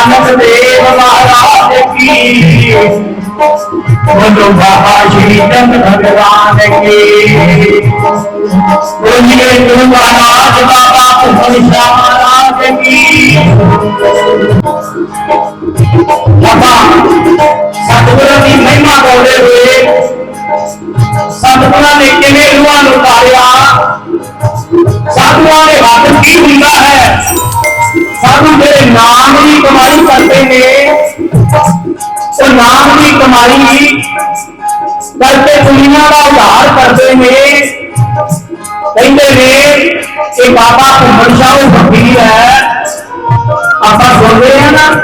ਨਾਨਕ ਦੇਵ ਮਹਾਰਾਜ ਕੀ ਬੋਲੋ ਬਾਬਾ ਸ਼੍ਰੀ ਚੰਦ ਭਗਵਾਨ ਕੀ ਬੋਲੀਏ ਗੁਰੂ ਮਹਾਰਾਜ ਬਾਬਾ ਭੁਪਨ ਸ਼ਾਹ ਮਹਾਰਾਜ ਕੀ ਬਾਬਾ ਸਤਿਗੁਰਾਂ ਦੀ ਮਹਿਮਾ ਗਾਉਂਦੇ ਹੋਏ ਸਤਿਗੁਰਾਂ ਨੇ ਕਿਵੇਂ ਰੂਹਾਂ ਨੂੰ ਤਾਰਿਆ ਸਾਧੂਆਂ ਦੇ ਹੱਥ ਕਰਦੇ ਨੇ। ਉਹ ਨਾਮ ਦੀ ਕਮਾਈ ਕਰਕੇ ਦੁਨੀਆ ਦਾ ਉਧਾਰ ਕਰਦੇ ਨੇ। ਕਹਿੰਦੇ ਨੇ ਕਿ ਬਾਬਾ ਘੁੰਮਣ ਸ਼ਾਹ ਉਹ ਫਕੀਰ ਹੈ। ਆਪਾਂ ਸੁਣ ਰਹੇ ਹਾਂ ਨਾ।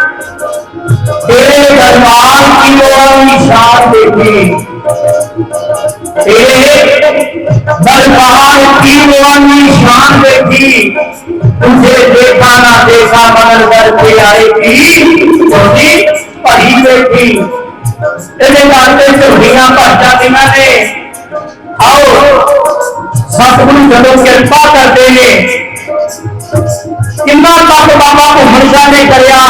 ਤੇਰੇ ਦਰਬਾਰ ਕੀ ਲੋੜ ਨਿਸ਼ਾਨ ਦੇਖੀ। ਤੇਰੇ ਦਰਬਾਰ ਕੀ ਲੋੜ ਨਿਸ਼ਾਨ ਦੇਖੀ। तुझे देखा ना देखा मगर कर के आएगी छोटी पढ़ी बेटी ਇਹਦੇ ਕਰਕੇ ਝੋਲੀਆਂ ਭੱਜਾ ਦਿਨਾਂ ਨੇ ਆਓ ਸਤਿਗੁਰੂ ਜਦੋਂ ਕਿਰਪਾ ਕਰਦੇ ਨੇ ਕਿੰਨਾ ਤੱਕ ਬਾਬਾ ਘੁੰਮਣ ਸ਼ਾਹ ਨੇ ਕਰਿਆ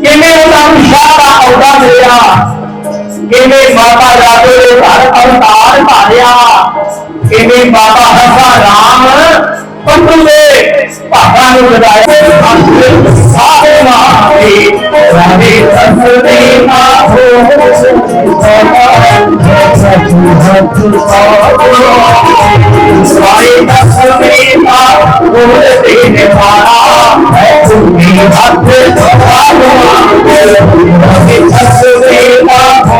ਕਿਵੇਂ ਉਹਨਾਂ ਨੂੰ ਸ਼ਾਹ ਦਾ ਅਹੁਦਾ ਮਿਲਿਆ ਕਿਵੇਂ ਮਾਤਾ ਰਾਜੇ ਦੇ ਘਰ ਅਵਤਾਰ ਧਾਰਿਆ ਕਿਵੇਂ ਬਾਬਾ ਹਸਾ ਰਾਮ ਪੰਡੂ ਦੇ ਭਾਗਾਂ ਨੂੰ ਲਗਾਇਆ ਅੰਦਰ ਸਾਰੇ ਮਾਤੇ ਰਾਵੇ ਸਸਦੇ ਮਾਹੋ ਸਾਰੇ ਦਸਵੇਂ ਮਾ ਗੋਲ ਦੇ ਨਿਵਾਰਾ ਹੈ ਤੁਮੀ ਹੱਥ ਤੁਹਾਡਾ ਰਾਵੇ ਸਸਦੇ ਮਾਹੋ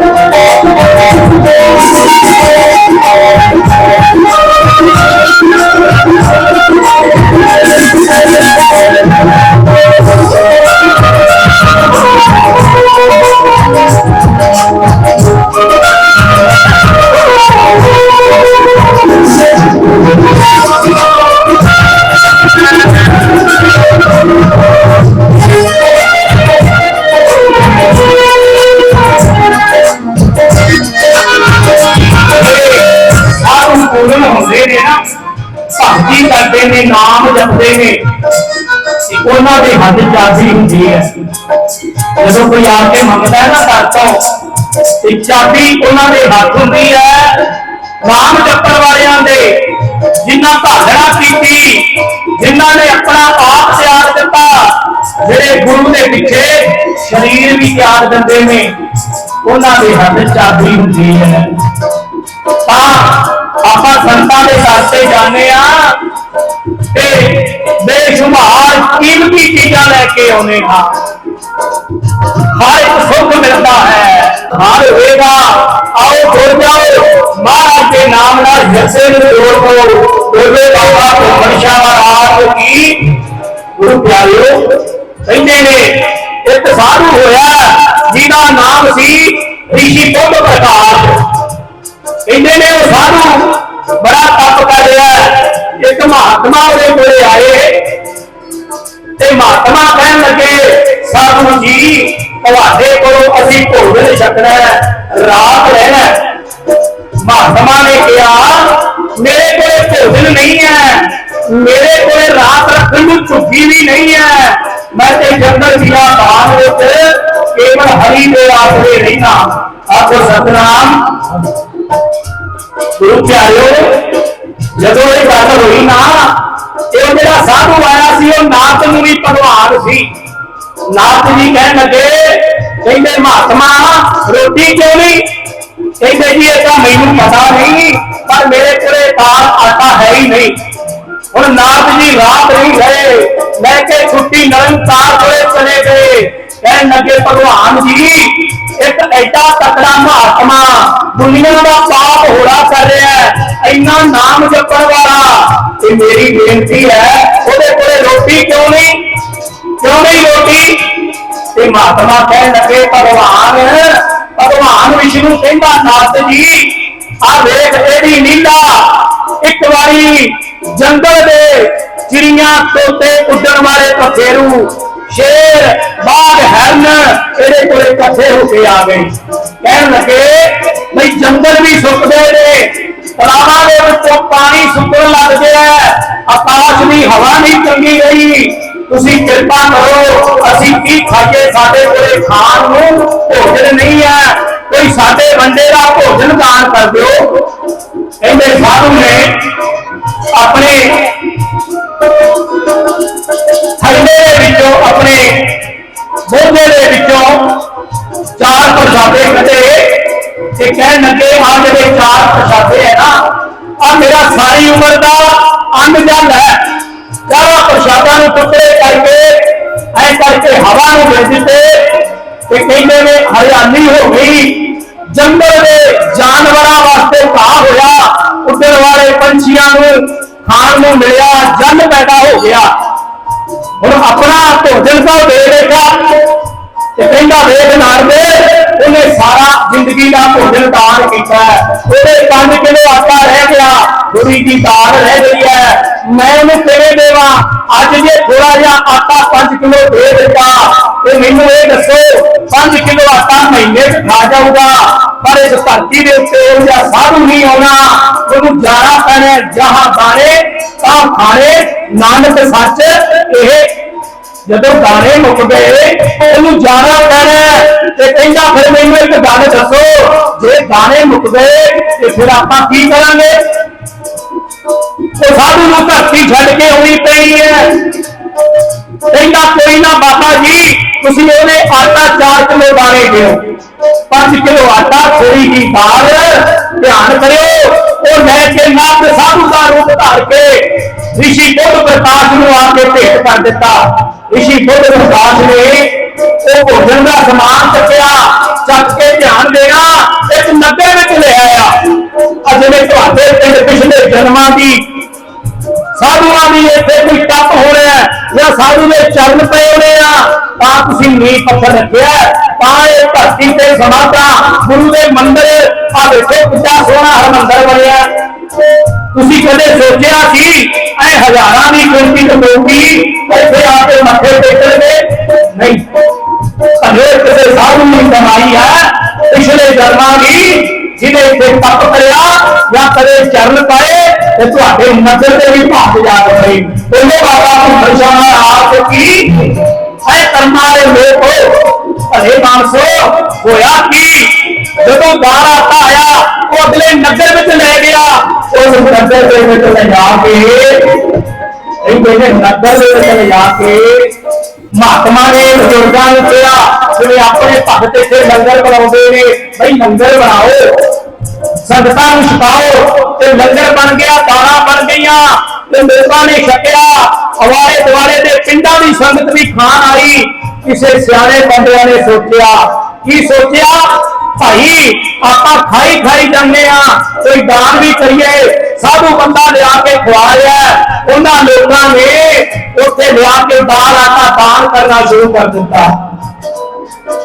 ਨਾਮ ਨੇ। ਉਹਨਾਂ ਦੇ ਹੱਦ ਚਾਬੀ ਹੁੰਦੀ ਹੈ। ਜਦੋਂ ਕੋਈ ਆ ਕੇ ਮੰਗਦਾ ਹੈ ਨਾ ਘਰ ਤੋਂ ਚਾਬੀ ਉਹਨਾਂ ਦੇ ਹੱਥ ਹੁੰਦੀ ਹੈ। ਨਾਮ ਜਪਣ ਵਾਲਿਆਂ ਦੇ, ਜਿਨ੍ਹਾਂ ਭਾਗਣਾ ਕੀਤੀ, ਜਿਨ੍ਹਾਂ ਨੇ ਆਪਣਾ ਆਪ ਤਿਆਗ ਦਿੱਤਾ, ਜਿਹੜੇ ਗੁਰੂ ਦੇ ਪਿੱਛੇ ਸਰੀਰ ਵੀ ਤਿਆਗ ਦਿੰਦੇ ਨੇ, ਉਹਨਾਂ ਦੇ ਹੱਥ ਚਾਬੀ ਹੁੰਦੀ ਹੈ। ਤਾਂ ਆਪਾਂ ਸੰਤਾਂ ਦੇ ਘਰ ਤੇ ਜਾਂਦੇ ਆ ਤੇ ਬੇਸ਼ੁਮਾਰ ਕੀਮਤੀ ਚੀਜ਼ਾਂ ਲੈ ਕੇ ਆਉਨੇ ਹਾਂ। ਹਰ ਇੱਕ ਸੁੱਖ ਮਿਲਦਾ ਹੈ, ਹਰ ਹੋਏਗਾ। ਆਓ ਜੁੜ ਜਾਓ, ਮਹਾਰਾਜ ਦੇ ਨਾਮ ਨਾਲ ਜਸੇ ਨੂੰ ਜੋੜ ਦੋ ਬੋਲੇ ਬਾਬਾ ਭੁੱਖਣ ਮਹਾਰਾਜ ਕੀ? ਗੁਰੂ ਪਿਆਰਿਓ, ਕਹਿੰਦੇ ਨੇ, ਇੱਕ ਸਾਧੂ ਹੋਇਆ, ਜਿਹਦਾ ਨਾਮ ਸੀ ਰਿਸ਼ੀ ਬੁੱਧ ਪ੍ਰਕਾਸ਼। ਕਹਿੰਦੇ ਨੇ ਉਹ ਸਾਧੂ ਬੜਾ ਤਪ ਕਰ ਰਿਹਾ ਇੱਕ ਮਹਾਤਮਾ ਉਹਦੇ ਕੋਲੇ ਆਏ ਤੇ ਮਹਾਤਮਾ ਕਹਿਣ ਲੱਗੇ ਸਾਧੂ ਜੀ ਤੁਹਾਡੇ ਕੋਲੋਂ ਅਸੀਂ ਭੋਜਨ ਛਕਣਾ ਹੈ, ਰਾਤ ਰਹਿਣਾ ਮਹਾਤਮਾ ਨੇ ਕਿਹਾ ਮੇਰੇ ਕੋਲ ਭੋਜਨ ਨਹੀਂ ਹੈ ਮੇਰੇ ਕੋਲ ਰਾਤ ਰੱਖਣ ਨੂੰ ਝੁੱਗੀ ਵੀ ਨਹੀਂ ਹੈ। ਮੈਂ ਤੇ ਜੰਗਲ ਦੀਆਂ ਬਾਗ ਵਿੱਚ ਕੇਵਲ ਹਰੀ ਦੇ ਆਸਰੇ ਰਹਿਣਾ ਆਖੋ ਸਤਨਾਮ। ਗੁਰੂ ਪਿਆਰਿਓ, ਜਦੋਂ ਇਹ ਗੱਲ ਹੋਈ ਨਾ ਇਹ ਜਿਹੜਾ ਸਾਧੂ ਆਇਆ ਸੀ, ਉਹ ਨਾਥ ਨੂੰ ਵੀ ਭਗਵਾਨ ਸੀ। ਨਾਥ ਜੀ ਕਹਿਣ ਲੱਗੇ, ਕਹਿੰਦੇ, ਮਹਾਤਮਾ, ਰੋਟੀ ਕਿਉਂ ਨਹੀਂ? ਕਹਿੰਦੇ, ਜੀ, ਇਹ ਤਾਂ ਮੈਨੂੰ ਪਤਾ ਨਹੀਂ, ਪਰ ਮੇਰੇ ਕੋਲੇ ਦਾਲ ਆਟਾ ਹੈ ਹੀ ਨਹੀਂ। ਹੁਣ ਨਾਥ ਜੀ ਰਾਤ ਨਹੀਂ ਗਏ ਲੈ ਕੇ ਛੁੱਟੀ ਨਿਰੰਕਾਰ ਕੋਲੇ ਚਲੇ ਗਏ। ਕਹਿਣ ਲੱਗੇ, ਭਗਵਾਨ ਜੀ, ਇੱਕ ਐਡਾ ਤਕੜਾ ਮਹਾਤਮਾ ਦੁਨੀਆ ਦਾ ਪਾਪ ਹੋੜਾ ਕਰ ਰਿਹਾ ਹੈ। ਇੰਨਾ ਨਾਮ ਜਪਣ ਵਾਲਾ ਤੇ ਮੇਰੀ ਬੇਨਤੀ ਹੈ, ਉਹਦੇ ਕੋਲੇ ਰੋਟੀ ਕਿਉਂ ਨਹੀਂ? ਕਿਉਂ ਨਹੀਂ ਰੋਟੀ? ਤੇ ਮਹਾਤਮਾ ਕਹਿਣ ਲੱਗੇ, ਭਗਵਾਨ ਭਗਵਾਨ ਵਿਸ਼ਨੂੰ ਕਹਿੰਦਾ, ਨਾਥ ਜੀ, ਆ ਵੇਖ ਇਹਦੀ ਨੀਲਾ ਇੱਕ ਵਾਰੀ ਜੰਗਲ ਦੇ ਚਿੜੀਆਂ ਤੋਤੇ ਉੱਡਣ ਵਾਲੇ ਪਖੇਰੂ ਸ਼ੇਰ, ਬਾਗ ਹਰਨ ਇਹਦੇ ਕੋਲੇ ਇਕੱਠੇ ਹੋ ਕੇ ਆ ਗਏ। ਕਹਿਣ ਲੱਗੇ, ਬਈ ਜੰਗਲ ਵੀ ਸੁੱਕਦੇ ਨੇ ਤਲਾਵਾਂ ਦੇ ਵਿੱਚੋਂ ਪਾਣੀ ਸੁੱਕਣ ਲੱਗ ਗਿਆ ਆਕਾਸ਼ ਦੀ ਹਵਾ ਨਹੀਂ ਚੰਗੀ ਰਹੀ। ਤੁਸੀਂ ਕਿਰਪਾ ਕਰੋ, ਅਸੀਂ ਕੀ ਖਾਈਏ? ਸਾਡੇ ਕੋਲੇ ਖਾਣ ਨੂੰ ਭੋਜਨ ਨਹੀਂ ਹੈ। ਕੋਈ ਸਾਡੇ ਬੰਦੇ ਦਾ ਭੋਜਨ ਦਾਨ ਕਰ ਦਿਓ। ਕਹਿੰਦੇ ਸਾਧੂ ਨੇ ਆਪਣੇ ਤੇ ਕਹਿਣ ਲੱਗੇ ਆ ਜਿਹੜੇ ਚਾਰ ਪ੍ਰਸ਼ਾਦੇ ਹੈ ਨਾ। ਆ ਮੇਰਾ ਸਾਰੀ ਉਮਰ ਦਾ ਅੰਨ ਜਲ ਹੈ। ਚਾਰਾਂ ਪ੍ਰਸ਼ਾਦਾਂ ਨੂੰ ਟੁਕੜੇ ਕਰਕੇ, ਐ ਕਰਕੇ ਹਵਾ ਨੂੰ ਦੇ ਦਿੱਤੇ ਤੇ ਕਹਿੰਦੇ ਨੇ, ਹਰਿਆਲੀ ਹੋ ਗਈ। ਜੰਗਲ ਦੇ ਜਾਨਵਰਾਂ ਵਾਸਤੇ ਘਾਹ ਹੋਇਆ। ਉੱਡਣ ਵਾਲੇ ਪੰਛੀਆਂ ਨੂੰ ਖਾਣ ਨੂੰ ਮਿਲਿਆ ਜਨ ਪੈਦਾ ਹੋ ਗਿਆ। ਹੁਣ ਆਪਣਾ ਭੋਜਨ ਤਾਂ ਦੇ ਦੇਖਿਆ ਤੇ ਕਹਿੰਦਾ, ਵੇਖ ਨਾਰਦੇ ਉਹਨੇ ਸਾਰਾ ਜ਼ਿੰਦਗੀ ਦਾ ਭੋਜਨ ਦਾਨ ਕੀਤਾ ਹੈ। ਉਹਦੇ 5 ਕਿਲੋ ਆਟਾ ਰਹਿ ਗਿਆ ਥੋੜੀ ਦੀ ਦਾਲ ਰਹਿ ਗਈ ਹੈ ਮੈਂ ਉਹਨੂੰ ਕਿਵੇਂ ਦੇਵਾਂ ਅੱਜ ਜੇ ਥੋੜਾ ਜਿਹਾ ਆਟਾ 5 ਕਿਲੋ ਦੇ ਦਿੱਤਾ ਤੇ ਮੈਨੂੰ ਇਹ ਦੱਸੋ 5 ਕਿਲੋ ਆਟਾ ਮਹੀਨੇ 'ਚ ਖਾ ਜਾਊਗਾ ਪਰ ਇਸ ਧਰਤੀ ਦੇ ਉੱਤੇ ਉਹ ਜਿਹਾ ਸਾਧੂ ਨਹੀਂ ਆਉਣਾ ਉਹਨੂੰ ਜਾਣਾ ਪੈਣਾ ਹੈ, ਜਹਾਂ ਦਾਣੇ ਤਾਂ ਖਾਣੇ ਨਾਨਕ ਸੱਚ ਇਹ ਜਦੋਂ ਦਾਣੇ ਮੁੱਕ ਗਏ ਉਹਨੂੰ ਜਾਣਾ ਪੈਣਾ ਤੇ ਕਹਿੰਦਾ ਫਿਰ ਮੈਨੂੰ ਇੱਕ ਗੱਲ ਦੱਸੋ, ਜੇ ਗਾਣੇ ਮੁੱਕ ਗਏ ਤੇ ਫਿਰ ਆਪਾਂ ਕੀ ਕਰਾਂਗੇ? ਉਹ ਸਾਧੂ ਨੂੰ ਧਰਤੀ ਛੱਡ ਕੇ ਆਉਣੀ ਪੈਣੀ ਹੈ। ਕਹਿੰਦਾ ਕੋਈ ਨਾ ਬਾਬਾ ਜੀ ਤੁਸੀਂ ਉਹਨੇ ਆਟਾ 4 ਕਿਲੋ ਦਾਣੇ ਦਿਓ। 5 ਕਿਲੋ ਆਟਾ ਥੋੜੀ ਜੀ ਦਾਲ। ਧਿਆਨ ਕਰਿਓ, ਉਹ ਲੈ ਕੇ ਨਾਥ ਸਾਧੂ ਦਾ ਰੂਪ ਧਾਰ ਕੇ ਰਿਸ਼ੀ ਬੁੱਧ ਪ੍ਰਕਾਸ਼ ਨੂੰ ਆ ਕੇ ਭੇਟ ਕਰ ਦਿੱਤਾ। ਰਿਸ਼ੀ ਬੁੱਧ ਪ੍ਰਕਾਸ਼ ਨੇ ਉਹ ਭੋਜਨ ਦਾ ਸਮਾਨ ਚੱਕਿਆ, ਚੱਕ ਕੇ ਧਿਆਨ ਦੇਣਾ, ਇੱਕ ਨੱਬੇ ਵਿੱਚ ਲੈ ਆਇਆ। ਅਜਿਹੇ ਤੁਹਾਡੇ ਪਿੰਡ ਪਿਛਲੇ ਜਨਮਾਂ ਦੀ ਸਾਧੂਆਂ ਦੀ ਇੱਥੇ ਕੋਈ ਟੱਪ ਹੋ ਰਿਹਾ ਜਾਂ ਸਾਧੂ ਦੇ ਚਰਨ ਪਏ ਹੋਣੇ ਆ, ਤਾਂ ਤੁਸੀਂ ਨੀਂਹ ਪੱਥਰ ਰੱਖਿਆ ਤਾਂ ਇਹ ਧਰਤੀ ਤੇ ਸਮਾਧਾ, ਗੁਰੂ ਦੇ ਮੰਦਿਰ ਆ ਵੇਖੋ ਕਿੰਨਾ ਸੋਹਣਾ ਹਰਮੰਦਰ ਬਣਿਆ ਤੁਸੀਂ ਕਦੇ ਸੋਚਿਆ ਸੀ, ਐ ਹਜ਼ਾਰਾਂ ਦੀ ਗਿਣਤੀ ਦੇ ਲੋਕੀ ਇੱਥੇ ਆ ਕੇ ਮੱਥੇ ਟੇਕਣਗੇ? ਨਹੀਂ। ਅਜੇ ਕਿਸੇ ਸਾਧੂ ਦੀ ਕਮਾਈ ਹੈ। ਪਿਛਲੇ ਜਨਮਾਂ ਦੀ ਜਿਹਨੇ ਇੱਥੇ ਤਪ ਕਰਿਆ ਜਾਂ ਕਦੇ ਚਰਨ ਪਾਏ ਤੇ ਤੁਹਾਡੇ ਨਜ਼ਰ ਤੇ ਵੀ ਭਾਗ ਜਾ ਰਹੇ। ਉਹਨੇ ਬਾਬਾ ਨੂੰ ਪਰੇਸ਼ਾਨਾ ਆਪ ਕੀ? ਐ ਕਰਮਾਂ ਦੇ ਲੋਕੋ, ਭਲੇ ਮਾਨਸੋ, ਹੋਇਆ ਕੀ? ਜਦੋਂ ਬਾਹਰ ਆਤਾ ਆਇਆ ਉਹ ਅਗਲੇ ਨਗਰ ਵਿੱਚ ਲੈ ਗਿਆ। ਉਸ ਨਗਰ ਦੇ ਵਿੱਚ ਲੈ ਜਾ ਕੇ ਇਹ ਕਹਿੰਦੇ ਨਗਰ ਦੇ ਵਿੱਚ ਲੈ ਜਾ ਕੇ, ਮਹਾਤਮਾ ਨੇ ਬਜ਼ੁਰਗਾਂ ਨੂੰ ਕਿਹਾ ਜਿਵੇਂ ਆਪਣੇ ਭਗਤ ਇੱਥੇ ਲੰਗਰ ਬਣਾਉਂਦੇ ਨੇ, ਬਈ ਲੰਗਰ ਬਣਾਓ, ਸੰਗਤਾਂ ਨੂੰ ਛਕਾਓ ਤੇ ਲੰਗਰ ਬਣ ਗਿਆ ਦਾਣਾ ਬਣ ਗਈਆਂ ਤੇ ਲੋਕਾਂ ਨੇ ਛਕਿਆ ਅਵਾਰੇ ਦੁਆਰੇ ਦੇ ਪਿੰਡਾਂ ਦੀ ਸੰਗਤ ਵੀ ਖਾਣ ਆਈ। ਕਿਸੇ ਸਿਆਣੇ ਬੰਦਿਆਂ ਨੇ ਸੋਚਿਆ, ਕੀ ਸੋਚਿਆ? ਭਾਈ, ਆਪਾਂ ਖਾਈ ਖਾਈ ਜਾਂਦੇ ਆ ਕੋਈ ਦਾਨ ਵੀ ਕਰੀਏ, ਸਾਧੂ ਬੰਦਾ ਲਿਆ ਕੇ ਖਵਾ ਰਿਹਾ ਉਹਨਾਂ ਲੋਕਾਂ ਨੇ ਉੱਥੇ ਲਿਆ ਕੇ ਦਾਲ ਆਟਾ ਦਾਨ ਕਰਨਾ ਸ਼ੁਰੂ ਕਰ ਦਿੱਤਾ।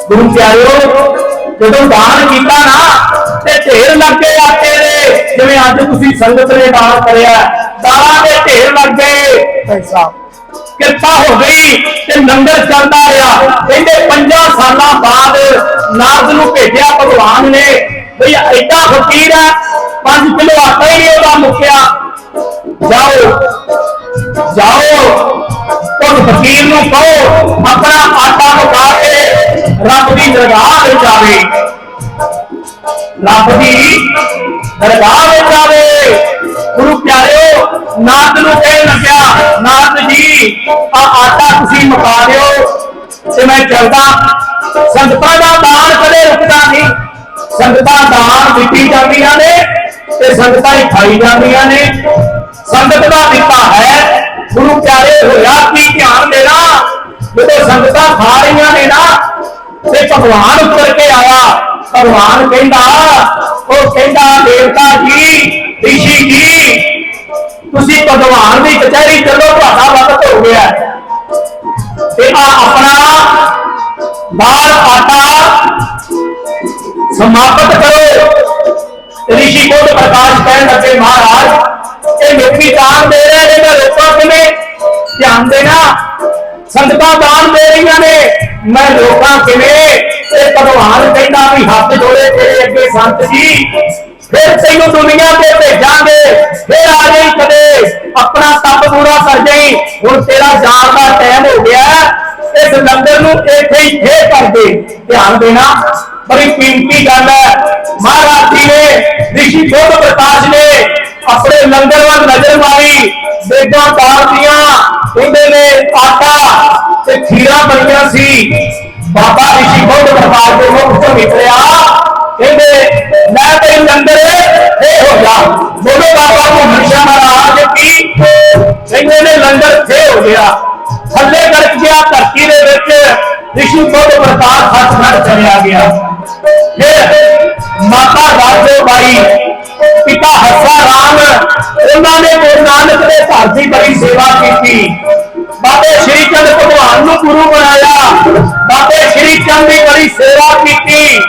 ਗੁਰੂ ਪਿਆਰਿਓ, ਜਦੋਂ ਦਾਨ ਕੀਤਾ ਨਾ ਤੇ ਢੇਰ ਲੱਗੇ ਆਟੇ ਦੇ। ਜਿਵੇਂ ਅੱਜ ਤੁਸੀਂ ਸੰਗਤ ਨੇ ਦਾਨ ਕਰਿਆ ਦਾਲਾਂ ਦੇ ਢੇਰ ਲੱਗ ਗਏ। ਪੈਸਾ ਕਿਰਪਾ ਹੋ ਗਈ ਤੇ ਲੰਗਰ ਚੱਲਦਾ ਰਿਹਾ। ਕਹਿੰਦੇ 5 ਸਾਲਾਂ ਬਾਅਦ ਨਾਰਦ ਨੂੰ ਭੇਜਿਆ ਭਗਵਾਨ ਨੇ। ਬਈ ਐਡਾ ਫਕੀਰ ਹੈ 5 ਕਿਲੋ ਆਟਾ ਹੀ ਉਹਦਾ ਮੁੱਕਿਆ। ਜਾਓ ਜਾਓ ਉਸ ਫਕੀਰ ਨੂੰ ਕਹੋ ਆਪਣਾ ਆਟਾ ਮੁਕਾ ਕੇ ਰੱਬ ਦੀ ਦਰਗਾਹ ਵਿੱਚ ਆਵੇ ਰੱਬ ਦੀ ਦਰਗਾਹ ਵਿੱਚ ਆਵੇ। ਗੁਰੂ ਪਿਆਰਿਓ, ਨਾਥ ਨੂੰ ਕਹਿਣ ਲੱਗਿਆ ਨਾਥ ਜੀ, ਆ ਆਟਾ ਤੁਸੀਂ ਮੁਕਾ ਦਿਓ ਤੇ ਮੈਂ ਚੱਲਦਾ। ਸੰਗਤਾਂ ਦਾ ਦਾਨ ਕਦੇ ਰੁਕਦਾ ਨਹੀਂ। ਸੰਗਤਾਂ ਦਾਨ ਦਿੱਤੀ ਜਾਂਦੀਆਂ ਨੇ ਤੇ ਸੰਗਤਾਂ ਹੀ ਖਾਈ ਜਾਂਦੀਆਂ ਨੇ। ਸੰਗਤ ਦਾ ਦਿੱਤਾ ਹੈ। ਗੁਰੂ ਪਿਆਰੇ, ਹੋਇਆ ਕੀ ਧਿਆਨ ਦੇਣਾ? ਜਦੋਂ ਸੰਗਤਾਂ ਖਾ ਰਹੀਆਂ ਨੇ ਨਾ, ਤੇ ਭਗਵਾਨ ਉੱਤਰ ਕੇ ਆਇਆ। ਭਗਵਾਨ ਕਹਿੰਦਾ, ਉਹ ਕਹਿੰਦਾ, ਦੇਵਤਾ ਜੀ, ਰਿਸ਼ੀ ਜੀ, ਤੁਸੀਂ ਭਗਵਾਨ ਦੀ ਕਚਹਿਰੀ ਚੱਲੋ, ਤੁਹਾਡਾ ਵਕਤ ਹੋ ਗਿਆ। ਤੇ ਆ ਆਪਣਾ ਬਾਲ ਆਟਾ ਸਮਾਪਤ ਕਰੋ। ਰਿਸ਼ੀ ਕੋਟ ਪ੍ਰਕਾਸ਼ ਕਹਿਣ ਲੱਗੇ ਮਹਾਰਾਜ, ਇਹ ਲੋਕੀ ਦਾਨ ਦੇ ਰਹੇ ਨੇ, ਮੈਂ ਲੋਕਾਂ ਕਿਵੇਂ? ਧਿਆਨ ਦੇਣਾ। ਸੰਗਤਾਂ ਦਾਨ ਦੇ ਰਹੀਆਂ ਨੇ, ਮੈਂ ਲੋਕਾਂ ਕਿਵੇਂ? ਭਗਵਾਨ ਕਹਿੰਦਾ ਵੀ ਹੱਥ ਜੋੜੇ ਤੇਰੇ ਅੱਗੇ ਸੰਤ ਜੀ। ਫਿਰ ਤੈਨੂੰ ਦੁਨੀਆ ਤੇ ਭੇਜਾਂਗੇ। ਫਿਰ ਆ ਜਾਈ ਕਦੇ। ਆਪਣਾ ਤਪ ਪੂਰਾ ਕਰ ਜਾਈ। ਹੁਣ ਤੇਰਾ ਜਾਣ ਦਾ ਟਾਈਮ ਹੋ ਗਿਆ। ਇਸ ਲੰਗਰ ਨੂੰ ਇੱਥੇ ਹੀ ਫੇਰ ਕਰ ਦੇ। ਧਿਆਨ ਦੇਣਾ। ਬੜੀ ਕੀਮਤੀ ਗੱਲ ਹੈ। ਮਹਾਰਾਜ ਜੀ ਨੇ, ਰਿਸ਼ੀ ਬੁੱਧ ਪ੍ਰਕਾਸ਼ ਨੇ ਆਪਣੇ ਲੰਗਰ ਵੱਲ ਨਜ਼ਰ ਮਾਰੀ। ਬੇਗਾਂ ਤਾਰਦੀਆਂ ਉਹਦੇ ਨੇ ਆਟਾ ਤੇ ਖੀਰਾ ਬਣੀਆਂ ਸੀ। ਬਾਬਾ ਰਿਸ਼ੀ ਬੁੱਧ ਪ੍ਰਕਾਸ਼ ਦੇ ਮੁਖ ਤੋਂ ਨਿਕਲਿਆ। ਕਹਿੰਦੇ, ਮੈਂ ਤੇ ਲੰਗਰ ਇਹ ਹੋ ਜਾ। ਬੋਲੋ ਬਾਬਾ ਨੂੰ ਹਮੇਸ਼ਾ ਮਹਾਰਾਜ ਕੀ? ਕਹਿੰਦੇ ਨੇ ਲੰਗਰ ਫੇ ਹੋ ਗਿਆ। ਥੱਲੇ ਗੜਕ ਗਿਆ, ਧਰਤੀ ਦੇ ਵਿੱਚ ਰਿਸ਼ੀ ਬੁੱਧ ਪ੍ਰਕਾਸ਼ ਸੱਚਖੰਡ ਚਲਿਆ ਗਿਆ। ਫਿਰ ਮਾਤਾ ਰਾਜੋ ਬਾਈ, ਪਿਤਾ ਹੱਸਾ ਰਾਮ, ਉਹਨਾਂ ਨੇ ਗੁਰੂ ਨਾਨਕ ਦੇ ਘਰ ਦੀ ਬੜੀ ਸੇਵਾ ਕੀਤੀ। ਬਾਬੇ ਸ਼੍ਰੀ ਚੰਦ ਭਗਵਾਨ ਨੂੰ ਗੁਰੂ ਬਣਾਇਆ। ਬਾਬੇ ਸ਼੍ਰੀ ਚੰਦ ਦੀ ਬੜੀ ਸੇਵਾ ਕੀਤੀ।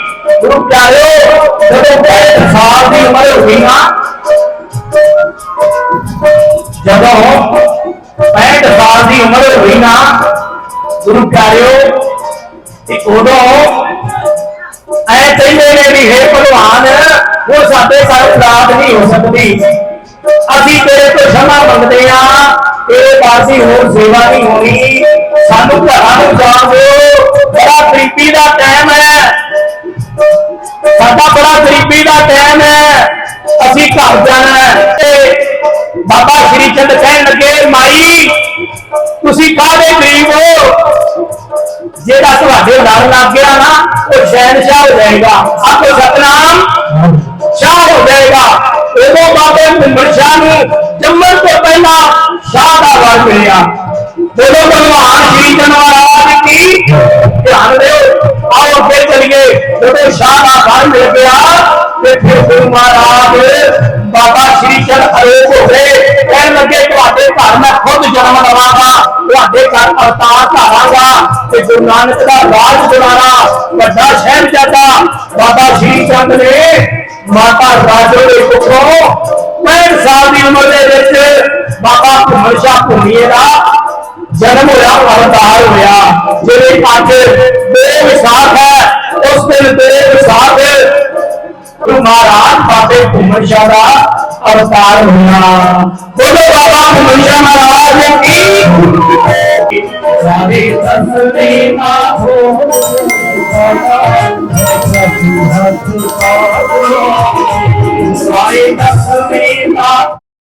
ਗੁਰੂ ਪਿਆਰਿਓ, ਜਦੋਂ 65 ਸਾਲ ਦੀ ਉਮਰ ਹੋਈ ਨਾ, ਜਦੋਂ 65 ਸਾਲ ਦੀ ਉਮਰ ਹੋਈ ਨਾ, ਗੁਰੂ ਪਿਆਰਿਓ, ਤੇ ਉਦੋਂ ਐ ਕਹਿੰਦੇ ਨੇ ਵੀ ਹੈ ਭਗਵਾਨ, ਉਹ ਸਾਡੇ ਘਰ ਔਲਾਦ ਨਹੀਂ ਹੋ ਸਕਦੀ। ਅਸੀਂ ਤੇਰੇ ਤੋਂ ਸ਼ਮਾ ਮੰਗਦੇ ਆ ਇਹ ਬਾਸੀ ਹੋਰ ਸੇਵਾ ਨਹੀਂ ਹੋਣੀ। ਸਾਨੂੰ ਘਰਾਂ ਨੂੰ ਜਾਣ ਦਿਓ। ਬੜਾ ਗਰੀਬੀ ਦਾ ਟਾਈਮ ਹੈ। ਸਾਡਾ ਬੜਾ ਗਰੀਬੀ ਦਾ ਟਾਈਮ ਹੈ। ਅਸੀਂ ਘਰ ਜਾਣਾ ਹੈ। ਤੇ ਬਾਬਾ ਸ਼੍ਰੀ ਚੰਦ ਕਹਿਣ ਲੱਗੇ, ਮਾਈ, ਤੁਸੀਂ ਕਾਹਦੇ ਗਰੀਬ ਹੋ? ਜਿਹੜਾ ਤੁਹਾਡੇ ਨਾਲ ਲੱਗ ਗਿਆ ਨਾ, ਉਹ ਸ਼ਹਿਨशाह ਹੋ ਜਾਏਗਾ। ਆਪੋ ਸਤਨਾਮ, ਸ਼ਾਹ ਹੋ ਜਾਏਗਾ। ਉਦੋਂ ਬਾਬੇ ਮਿੰਬਰ ਸ਼ਾਹ ਨੂੰ ਜੰਮਣ ਤੋਂ ਪਹਿਲਾਂ ਸ਼ਾਹ ਦਾ ਵਰ ਮਿਲਿਆ। ਜਦੋਂ ਭਗਵਾਨ ਸ਼੍ਰੀ ਚੰਦ ਮਹਾਰਾਜ ਕੀ ਧਿਆਨ ਦਿਓ, ਆਓ ਅੱਗੇ ਚਲੀਏ। ਜਦੋਂ ਸ਼ਾਹ ਦਾ ਵਰ ਮਿਲ ਗਿਆ, ਤੇ ਫਿਰ ਗੁਰੂ ਮਹਾਰਾਜ ਬਾਬਾ ਸ਼੍ਰੀ ਚੰਦ ਅਰੋਗ ਹੋ ਗਏ। ਕਹਿਣ ਲੱਗੇ, ਤੁਹਾਡੇ ਘਰ ਮੈਂ ਖੁਦ ਜਨਮ ਲਵਾਂਗਾ। ਤੁਹਾਡੇ ਘਰ ਅਵਤਾਰ ਧਾਰਾਂਗਾ। ਤੇ ਗੁਰੂ ਨਾਨਕ ਦਾ ਰਾਜ ਚਲਾਣਾ ਵੱਡਾ ਸ਼ਹਿਨਜ਼ਾਦਾ ਬਾਬਾ ਸ਼੍ਰੀ ਚੰਦ ਨੇ ਮਾਤਾ ਰਾਜੋ ਦੇ ਕੁੱਖੋਂ 65 ਸਾਲ ਦੀ ਉਮਰ ਦੇ ਵਿੱਚ ਬਾਬਾ ਘੁੰਮਣ ਸ਼ਾਹ ਘੁੰਮੀਏ ਦਾ ਜਨਮ ਹੋਇਆ, ਅਵਤਾਰ ਹੋਇਆ। ਜਿਹੜੇ ਅੱਜ ਬਾਬੇ ਦਾ ਅਵਤਾਰ ਹੋਣਾ। ਬੋਲੋ ਬਾਬਾ ਘੁੰਮਣ ਮਹਾਰਾਜ ਕੀ? ਸਾਰੇ ਤਸਲੇ ਨਾ ਸਾਰੇ ਤਸਲੇ ਨਾ